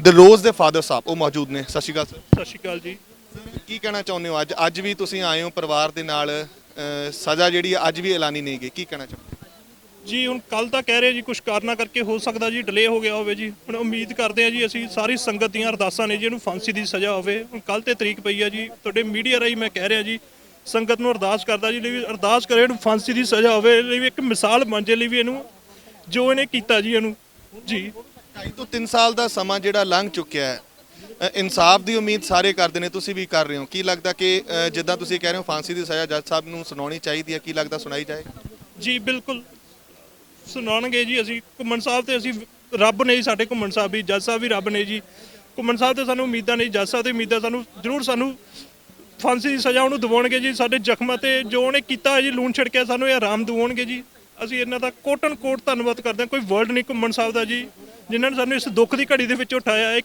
ਦਿਲਰੋਜ਼ ਦੇ ਫਾਦਰ ਸਾਹਿਬ ਉਹ ਮੌਜੂਦ ਨੇ। ਸਤਿ ਸ਼੍ਰੀ ਅਕਾਲ ਸਰ ਸਤਿ ਸ਼੍ਰੀ ਅਕਾਲ ਜੀ। ਕੀ ਕਹਿਣਾ ਚਾਹੁੰਦੇ ਹੋ? ਅੱਜ ਅੱਜ ਵੀ ਤੁਸੀਂ ਆਏ ਹੋ ਪਰਿਵਾਰ ਦੇ ਨਾਲ ਅ, ਸਜ਼ਾ ਜਿਹੜੀ ਹੈ ਅੱਜ ਵੀ ਐਲਾਨੀ ਨਹੀਂ ਗਈ। ਕੀ ਕਹਿਣਾ ਚਾਹੁੰਦੇ ਹੋ? ਜੀ ਹੁਣ ਕੱਲ ਤਾਂ ਕਹਿ ਰਹੇ ਜੀ ਕੁਝ ਕਾਰਨਾਂ ਕਰਕੇ ਹੋ ਸਕਦਾ ਜੀ ਡਿਲੇ ਹੋ ਗਿਆ ਹੋਵੇ ਜੀ। ਹੁਣ ਉਮੀਦ ਕਰਦੇ ਆ ਜੀ ਅਸੀਂ ਸਾਰੀ ਸੰਗਤ ਦੀਆਂ ਅਰਦਾਸਾਂ ਨੇ ਜੀ ਇਹਨੂੰ ਫਾਂਸੀ ਦੀ ਸਜ਼ਾ ਹੋਵੇ। ਹੁਣ ਕੱਲ ਤੇ ਤਰੀਕ ਪਈ ਆ ਜੀ ਤੁਹਾਡੇ ਮੀਡੀਆ ਰਾਹੀਂ ਮੈਂ ਕਹਿ ਰਿਹਾ ਜੀ ਸੰਗਤ ਨੂੰ ਅਰਦਾਸ ਕਰਦਾ ਜੀ ਲਈ ਅਰਦਾਸ ਕਰੇ ਇਹਨੂੰ ਫਾਂਸੀ ਦੀ ਸਜ਼ਾ ਹੋਵੇ ਲਈ ਇੱਕ ਮਿਸਾਲ ਬਣ ਜੇ ਲਈ ਵੀ ਇਹਨੂੰ ਜੋ ਇਹਨੇ ਕੀਤਾ ਜੀ ਇਹਨੂੰ। ਜੀ। ਢਾਈ ਤੋਂ 3 ਸਾਲ ਦਾ ਸਮਾਂ ਜਿਹੜਾ ਲੰਘ ਚੁੱਕਿਆ ਹੈ ਅ, ਇਨਸਾਫ ਦੀ ਉਮੀਦ ਸਾਰੇ ਕਰਦੇ ਨੇ ਤੁਸੀਂ ਵੀ ਕਰ ਰਹੇ ਹੋ। ਕੀ ਲੱਗਦਾ ਕਿ ਅ, ਜਿੱਦਾਂ ਤੁਸੀਂ ਕਹਿ ਰਹੇ ਹੋ ਫਾਂਸੀ ਦੀ ਸਜ਼ਾ ਜੱਜ ਸਾਹਿਬ ਨੂੰ ਸੁਣਾਉਣੀ ਚਾਹੀਦੀ ਹੈ ਕੀ ਲੱਗਦਾ ਸੁਣਾਈ ਜਾਏਗੀ ਜੀ ਬਿਲਕੁਲ ਸੁਣਾਉਣਗੇ ਜੀ ਅਸੀਂ ਘੁੰਮਣ ਸਾਹਿਬ ਤੇ ਅਸੀਂ ਰੱਬ ਨੇ ਜੀ ਸਾਡੇ ਘੁੰਮਣ ਸਾਹਿਬ ਵੀ ਜੱਜ ਸਾਹਿਬ ਵੀ ਰੱਬ ਨੇ ਜੀ। ਘੁੰਮਣ ਸਾਹਿਬ ਤੇ ਸਾਨੂੰ ਉਮੀਦਾਂ ਨਹੀਂ ਜੱਜ ਸਾਹਿਬ ਤੇ ਉਮੀਦਾਂ ਸਾਨੂੰ ਜ਼ਰੂਰ ਸਾਨੂੰ ਫਾਂਸੀ ਦੀ ਸਜ਼ਾ ਉਹਨੂੰ ਦਿਵਾਉਣਗੇ ਜੀ। ਸਾਡੇ ਜ਼ਖਮਾਂ ਤੇ ਜੋ ਉਹਨੇ ਕੀਤਾ ਹੈ ਜੀ ਲੂਣ ਛਿੜਕਿਆ ਸਾਨੂੰ ਇਹ ਆਰਾਮ ਦਿਵਾਉਣਗੇ ਜੀ। ਅਸੀਂ ਇਹਨਾਂ ਦਾ ਕੋਟਨ ਕੋਟ ਧੰਨਵਾਦ ਕਰਦੇ ਹਾਂ ਕੋਈ ਵਰਡ ਨਹੀਂ ਘੁੰਮਣ ਸਾਹਿਬ ਦਾ ਜੀ। ਜਿਨ੍ਹਾਂ ਨੇ ਸਾਨੂੰ ਇਸ ਦੁੱਖ ਦੀ ਘੜੀ ਦੇ ਵਿੱਚੋਂ ਉਠਾਇਆ ਹੈ